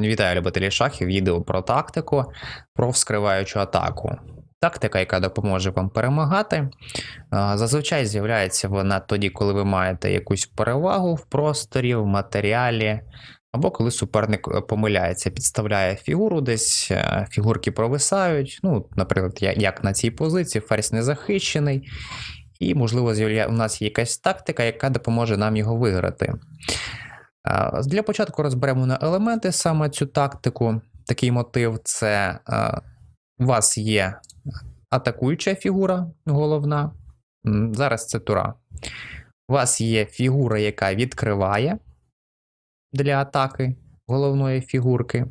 Вітаю любителі шахів, відео про тактику, про вскриваючу атаку. Тактика, яка допоможе вам перемагати. Зазвичай з'являється вона тоді, коли ви маєте якусь перевагу в просторі, в матеріалі, або коли суперник е, помиляється, підставляє фігуру, десь е, фігурки провисають. Ну, наприклад, як на цій позиції, ферзь не захищений, і, можливо, у нас є якась тактика, яка допоможе нам його виграти. Для початку розберемо на елементи саме цю тактику. Такий мотив це у вас є атакуюча фігура головна. Зараз це тура. У вас є фігура, яка відкриває для атаки головної фігурки.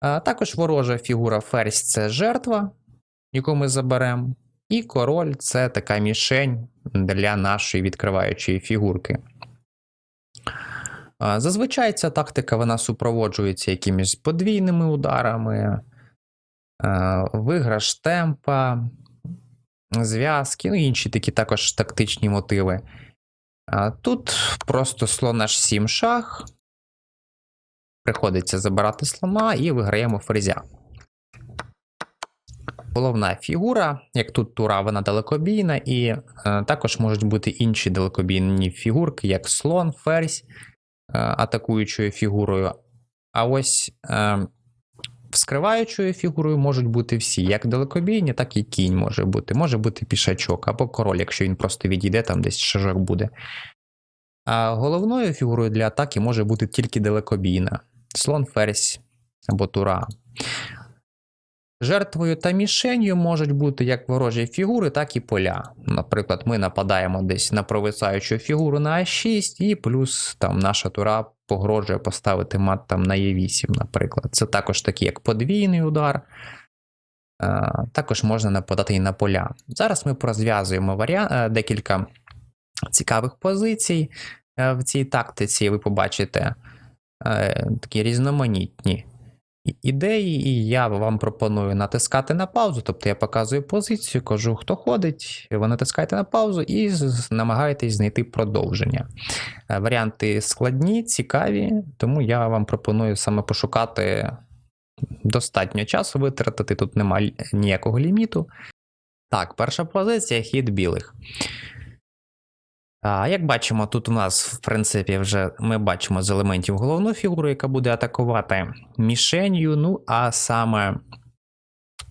А також ворожа фігура ферзь це жертва, яку ми заберемо. І король це така мішень для нашої відкриваючої фігурки. Зазвичай ця тактика вона супроводжується якимись подвійними ударами, виграш темпа, зв'язки, ну інші такі також тактичні мотиви. Тут просто слон аж 7 шах. Приходиться забирати слона і виграємо ферзя. Головна фігура, як тут тура, вона далекобійна, і е, також можуть бути інші далекобійні фігурки, як слон, ферзь атакуючою фігурою. А ось е, вскриваючою фігурою можуть бути всі, як далекобійні, так і кінь може бути. Може бути пішачок або король, якщо він просто відійде, там десь шажок буде. А головною фігурою для атаки може бути тільки далекобійна: слон, ферзь або тура. Жертвою та мішенью можуть бути як ворожі фігури, так і поля. Наприклад, ми нападаємо десь на провисаючу фігуру на А6, і плюс там наша тура погрожує поставити мат там на Е8, наприклад. Це також такий як подвійний удар. Е, Також можна нападати і на поля. Зараз ми порозв'язуємо варіа... е, декілька цікавих позицій е, в цій тактиці. Ви побачите такі різноманітні ідеї, і я вам пропоную натискати на паузу. Тобто я показую позицію, кажу, хто ходить, ви натискаєте на паузу і намагаєтесь знайти продовження. Е, Варіанти складні, цікаві, тому я вам пропоную саме пошукати достатньо часу витратити. Тут немає ніякого ліміту. Так, перша позиція хід білих. А, Як бачимо, тут у нас, в принципі, вже ми бачимо з елементів головну фігуру, яка буде атакувати мішенью, ну а саме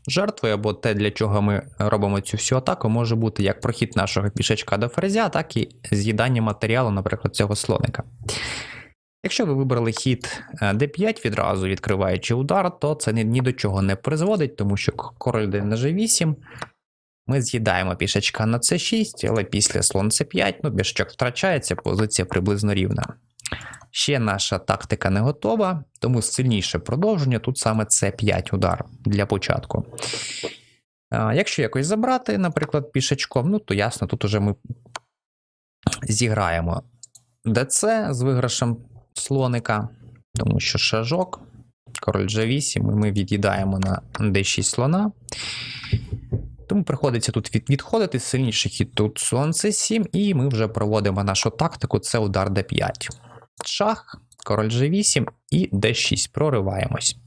жертвою, або те, для чого ми робимо цю всю атаку, може бути як прохід нашого пішачка до ферзя, так і з'їдання матеріалу, наприклад, цього слоника. Якщо ви вибрали хід е, d5 відразу відкриваючи удар, то це ні, до чого не призводить, тому що король йде на g8, ми з'їдаємо пішачка на c6, але після слон c5, ну, пішачок втрачається, позиція приблизно рівна. Ще наша тактика не готова, тому сильніше продовження тут саме c5 удар для початку. А, Якщо якось забрати, наприклад, пішачком, ну то ясно, тут уже ми зіграємо ДЦ з виграшем слоника, тому що шажок, король G8, і ми від'їдаємо на D6 слона. Тому приходиться тут від, відходити сильніший хід тут слон c7, і ми вже проводимо нашу тактику: це удар d5. Шах, король g8 і d6. Прориваємось.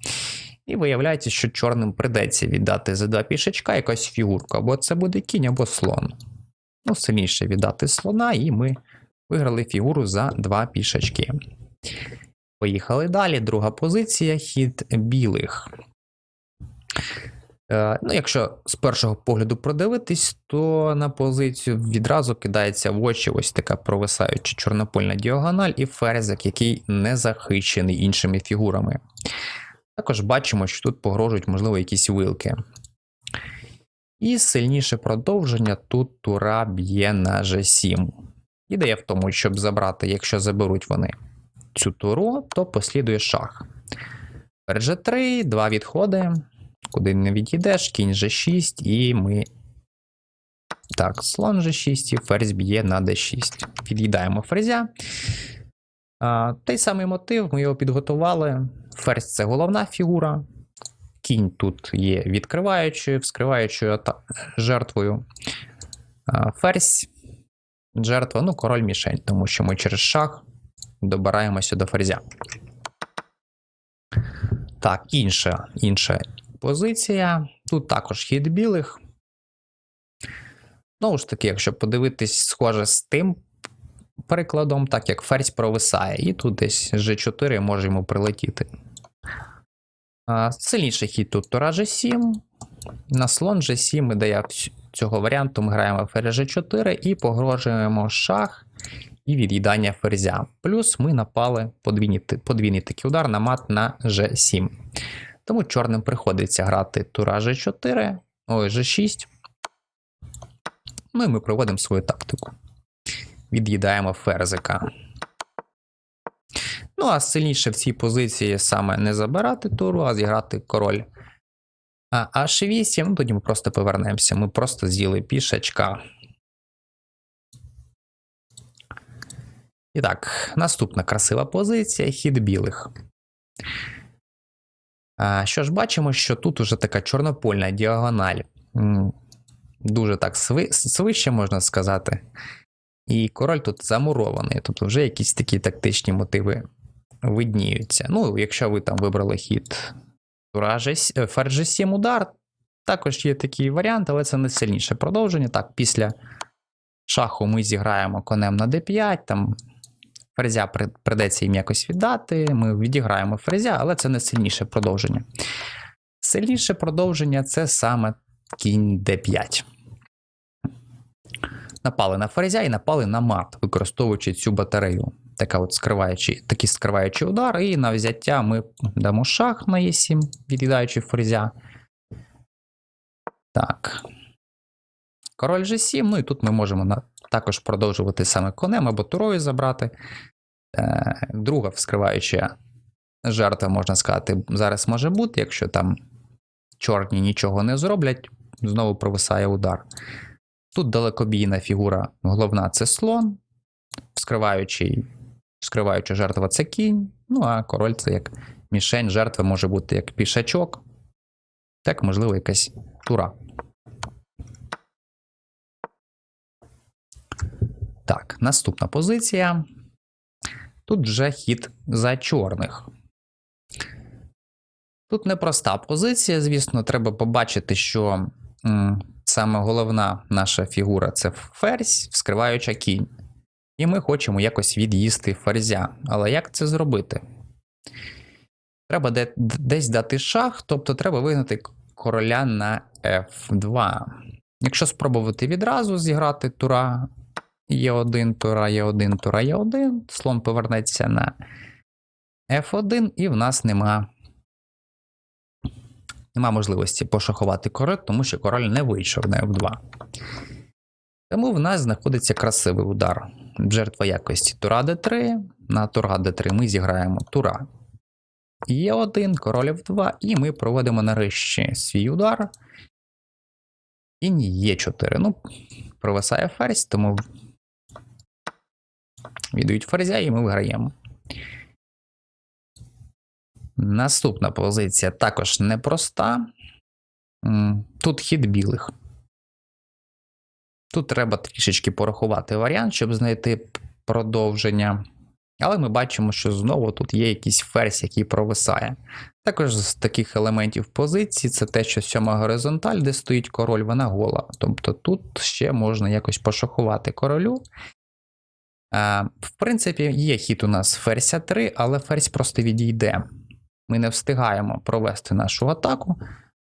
І виявляється, що чорним придеться віддати за два пішечка якась фігурку, або це буде кінь, або слон. Ну, сильніше віддати слона, і ми виграли фігуру за два пішачки. Поїхали далі. Друга позиція хід білих. Е, Ну, якщо з першого погляду продивитись, то на позицію відразу кидається в очі ось така провисаюча чорнопольна діагональ і ферзик, який не захищений іншими фігурами. Також бачимо, що тут погрожують, можливо, якісь вилки. І сильніше продовження тут тура б'є на G7. Ідея в тому, щоб забрати, якщо заберуть вони цю туру, то послідує шах. Ферзь G3, два відходи. Куди не відійдеш, кінь G6, і ми. Так, слон G6 і ферзь б'є на D6. Під'їдаємо ферзя. А, той самий мотив, ми його підготували. Ферзь це головна фігура. Кінь тут є відкриваючою, вскриваючою жертвою. А, Ферзь, жертва, ну, король мішень, тому що ми через шах добираємося до ферзя. Так, інша, інша позиція. Тут також хід білих. Знову ж таки, якщо подивитись, схоже з тим перекладом, так як ферзь провисає, і тут десь G4 може йому прилетіти. Сильніший хід тут Тура G7. На слон G7 ідея цього варіанту. Ми граємо ферзь G4 і погрожуємо шах і від'їдання ферзя. Плюс ми напали подвійний, подвійний такий удар на мат на G7. Тому чорним приходиться грати Тура G4, ой, G6. Ну і ми проводимо свою тактику. Від'їдаємо ферзика. Ну, а сильніше в цій позиції саме не забирати туру, а зіграти король. А H8, ну тоді ми просто повернемося. Ми просто з'їли пішечка. І так, наступна красива позиція хід білих. Що ж, бачимо, що тут уже така чорнопольна діагональ. Дуже так сви, свище, можна сказати. І король тут замурований, тобто вже якісь такі тактичні мотиви видніються. Ну, якщо ви там вибрали хід е, ферзь G7 удар, також є такий варіант, але це не сильніше продовження. Так, після шаху ми зіграємо конем на d5, там ферзя придеться їм якось віддати. Ми відіграємо ферзя, але це не сильніше продовження. Сильніше продовження це саме кінь d5. Напали на ферзя і напали на мат, використовуючи цю батарею. Така от скриваючи, такий скриваючий удар, і на взяття ми дамо шах на Е7, від'їдаючи ферзя. Так. Король G7, ну і тут ми можемо також продовжувати саме конем або турою забрати. Е, друга вскриваюча жертва, можна сказати, зараз може бути, якщо там чорні нічого не зроблять, знову провисає удар. Тут далекобійна фігура, головна це слон, вскриваючий, вскриваюча жертва це кінь, ну а король це як мішень, жертва може бути як пішачок, так, можливо, якась тура. Так, наступна позиція. Тут вже хід за чорних. Тут непроста позиція, звісно, треба побачити, що м, саме головна наша фігура це ферзь, вскриваюча кінь. І ми хочемо якось від'їсти ферзя. Але як це зробити? Треба де, десь дати шах, тобто треба вигнати короля на F2. Якщо спробувати відразу зіграти тура Е1, тура Е1, тура Е1, слон повернеться на F1, і в нас нема нема можливості пошахувати король, тому що король не вийшов на F2. Тому в нас знаходиться красивий удар. Жертва якості Тура d3. На Тура d3 ми зіграємо Тура. Є один, король F2, і ми проводимо нарешті свій удар. Кінь є 4. Ну, провисає ферзь, тому віддають ферзя, і ми виграємо. Наступна позиція також непроста. Тут хід білих. Тут треба трішечки порахувати варіант, щоб знайти продовження. Але ми бачимо, що знову тут є якийсь ферзь, який провисає. Також з таких елементів позиції це те, що сьома горизонталь, де стоїть король, вона гола. Тобто тут ще можна якось пошахувати королю. А, в принципі, є хід у нас ферзь 3, але ферзь просто відійде. Ми не встигаємо провести нашу атаку.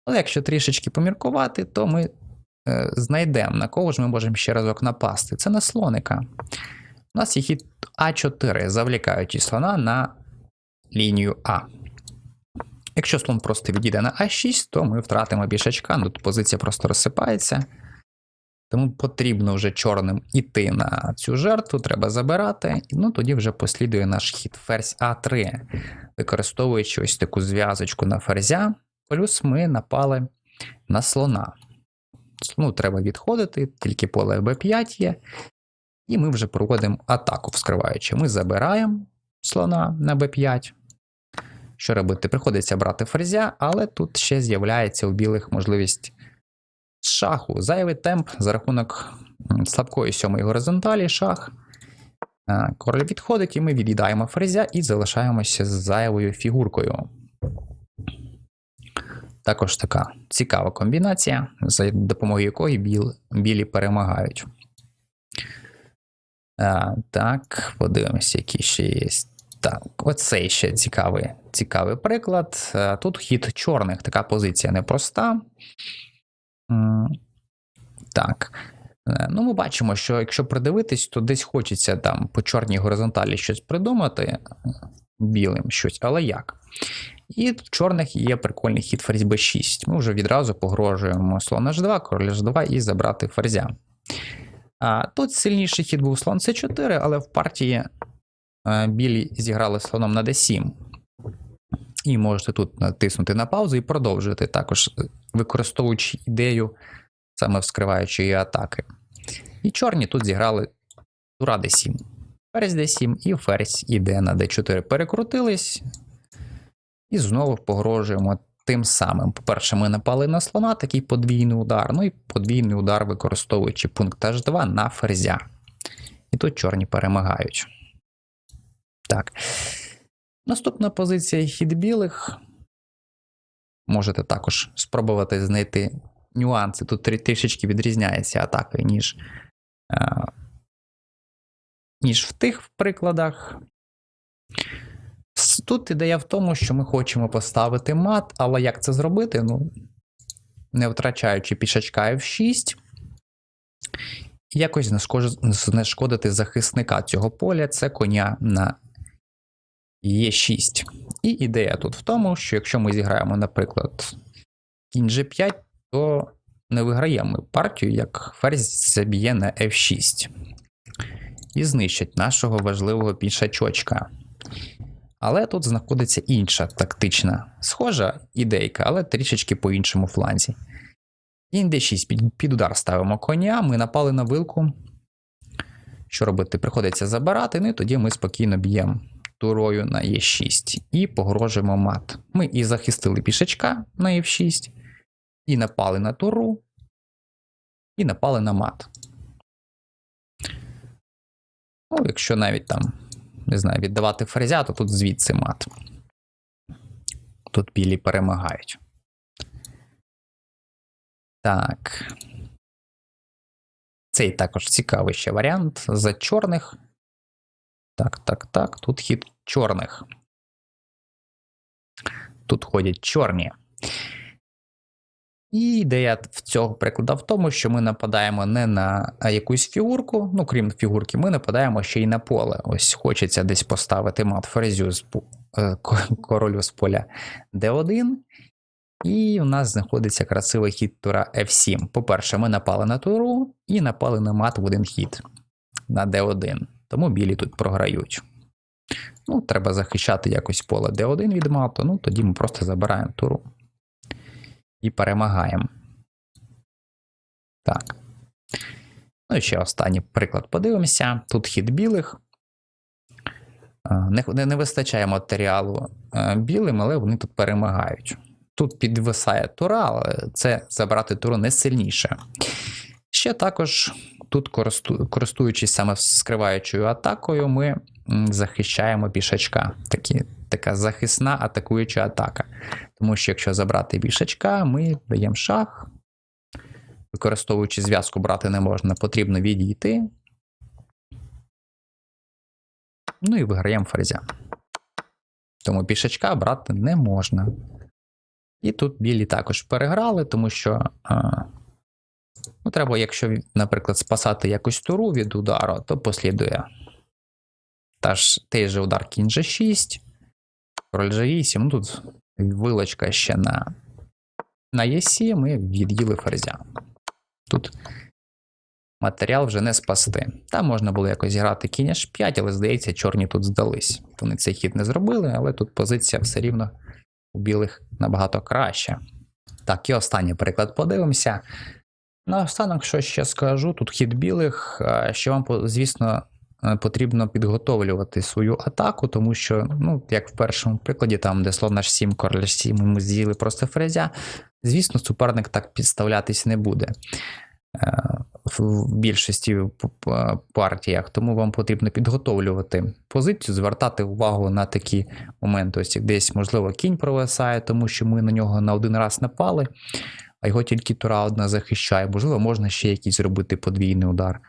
Але якщо трішечки поміркувати, то ми е, знайдемо, на кого ж ми можемо ще разок напасти. Це на слоника. У нас є хід А4, завлікаючи слона на лінію А. Якщо слон просто відійде на А6, то ми втратимо бішачка, ну тут позиція просто розсипається. Тому потрібно вже чорним іти на цю жертву, треба забирати. Ну тоді вже послідує наш хід ферзь А3, використовуючи ось таку зв'язочку на ферзя. Плюс ми напали на слона. Ну, треба відходити, тільки поле Б5 є. І ми вже проводимо атаку, вскриваючи. Ми забираємо слона на Б5. Що робити? Приходиться брати ферзя, але тут ще з'являється у білих можливість шаху. Зайвий темп за рахунок слабкої сьомої горизонталі шах. Король відходить, і ми від'їдаємо ферзя і залишаємося з зайвою фігуркою. Також така цікава комбінація, за допомогою якої біл, білі перемагають. А, так, подивимося, які ще є. Так, оцей ще цікавий, цікавий приклад. Тут хід чорних, така позиція непроста. Так. Е, Ну, ми бачимо, що якщо придивитись, то десь хочеться там по чорній горизонталі щось придумати е, білим щось, але як? І в чорних є прикольний хід ферзь b6. Ми вже відразу погрожуємо слон h2, король h2 і забрати ферзя. А тут сильніший хід був слон c4, але в партії е, білі зіграли слоном на d7. І можете тут натиснути на паузу і продовжити також, е, використовуючи ідею саме вскриваючої атаки. І чорні тут зіграли тура d7. Ферзь d7 і ферзь іде на d4. Перекрутились. І знову погрожуємо тим самим. По-перше, ми напали на слона, такий подвійний удар. Ну і подвійний удар, використовуючи пункт H2 на ферзя. І тут чорні перемагають. Так. Наступна позиція хід білих. Можете також спробувати знайти нюанси. Тут трішечки відрізняється атака, ніж, е, ніж в тих прикладах. Тут ідея в тому, що ми хочемо поставити мат, але як це зробити? Ну, не втрачаючи пішачка F6, якось знешкодити захисника цього поля це коня на Е6. І ідея тут в тому, що якщо ми зіграємо, наприклад, кінь G5, то не виграємо партію, як ферзь заб'є на F6 і знищить нашого важливого пішачочка. Але тут знаходиться інша тактична, схожа ідейка, але трішечки по іншому фланзі. Кінь d6 під, під удар ставимо коня, ми напали на вилку. Що робити? Приходиться забирати, ну і тоді ми спокійно б'ємо турою на Е6 і погрожуємо мат. Ми і захистили пішачка на F6, і напали на туру, і напали на мат. Ну, якщо навіть там, не знаю, віддавати ферзя, то тут звідси мат. Тут білі перемагають. Так. Цей також цікавий ще варіант за чорних. Так, так, так. Тут хід чорних. Тут ходять чорні. І ідея в цього прикладу в тому, що ми нападаємо не на якусь фігурку, ну крім фігурки, ми нападаємо ще й на поле. Ось хочеться десь поставити мат ферзю з е, ко- королю з поля d1. І у нас знаходиться красивий хід тура F7. По-перше, ми напали на туру і напали на мат в один хід на d1. Тому білі тут програють. Ну, треба захищати якось поле d1 від мату, ну тоді ми просто забираємо туру і перемагаємо. Так. Ну і ще останній приклад подивимося. Тут хід білих. Не, не, не вистачає матеріалу е, білим, але вони тут перемагають. Тут підвисає тура, але це забрати туру не сильніше. Ще також тут, користуючись саме скриваючою атакою, ми захищаємо пішачка. Такі, така захисна атакуюча атака. Тому що якщо забрати пішачка, ми даємо шах. Використовуючи зв'язку, брати не можна, потрібно відійти. Ну і виграємо ферзя. Тому пішачка брати не можна. І тут білі також переграли, тому що а, ну, треба, якщо, наприклад, спасати якусь туру від удару, то послідує та ж, той же удар кінь G6, король G8, ну тут вилочка ще на, на Е7, ми від'їли ферзя. Тут матеріал вже не спасти. Там можна було якось зіграти кінь H5, але здається, чорні тут здались. Вони цей хід не зробили, але тут позиція все рівно у білих набагато краще. Так, і останній приклад подивимося. Наостанок, що ще скажу, тут хід білих, е, що вам, звісно, е, потрібно підготовлювати свою атаку, тому що, ну, як в першому прикладі, там, де слон H7, король H7, ми з'їли просто фрезя, звісно, суперник так підставлятись не буде. Е, в більшості п- партіях, тому вам потрібно підготовлювати позицію, звертати увагу на такі моменти. Ось як десь, можливо, кінь провисає, тому що ми на нього на один раз напали, а його тільки тура одна захищає. Можливо, можна ще якийсь зробити подвійний удар.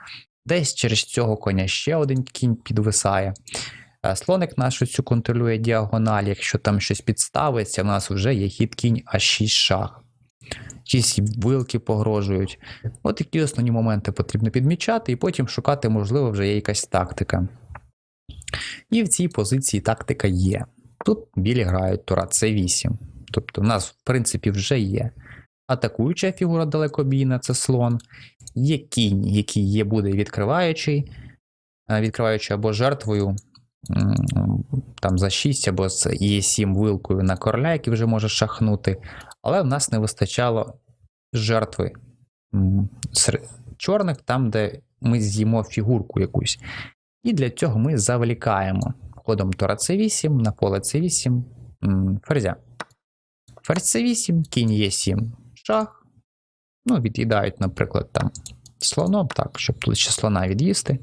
Десь через цього коня ще один кінь підвисає. Е, Слоник нашу цю контролює діагональ. Якщо там щось підставиться, в нас вже є хід кінь А6 шах. Якісь вилки погрожують. От такі основні моменти потрібно підмічати, і потім шукати, можливо, вже є якась тактика. І в цій позиції тактика є. Тут білі грають тура С8. Тобто, в нас, в принципі, вже є атакуюча фігура далекобійна, це слон. Є кінь, який є, буде відкриваючий, е, відкриваючи або жертвою там за 6 або з Е7 вилкою на короля, який вже може шахнути. Але в нас не вистачало жертви чорних, там, де ми з'їмо фігурку якусь. І для цього ми завлікаємо ходом Тора С8 на поле С8 ферзя. Ферзь С8, кінь Е7, шах. Ну, від'їдають, наприклад, там слоном, так, щоб тут ще слона від'їсти.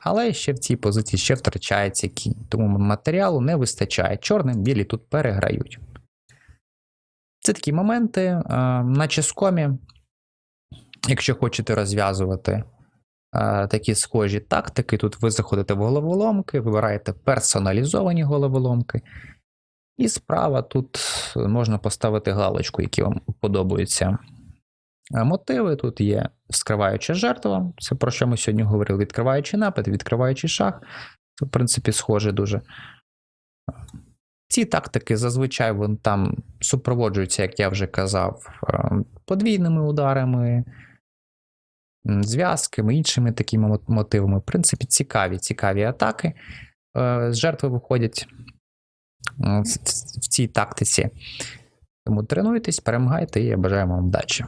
Але ще в цій позиції ще втрачається кінь, тому матеріалу не вистачає. Чорним білі тут переграють. Це такі моменти. е, На ческомі, якщо хочете розв'язувати е, такі схожі тактики, тут ви заходите в головоломки, вибираєте персоналізовані головоломки. І справа тут можна поставити галочку, які вам подобаються. Е, Мотиви тут є вскриваюча жертва, це про що ми сьогодні говорили. Відкриваючий напад, відкриваючий шах. Це, в принципі, схоже дуже. Ці тактики зазвичай вон там супроводжуються, як я вже казав, е, подвійними ударами, зв'язками, іншими такими мотивами. В принципі, цікаві, цікаві атаки. Е, З жертви виходять е, в цій тактиці. Тому тренуйтесь, перемагайте і бажаю вам удачі.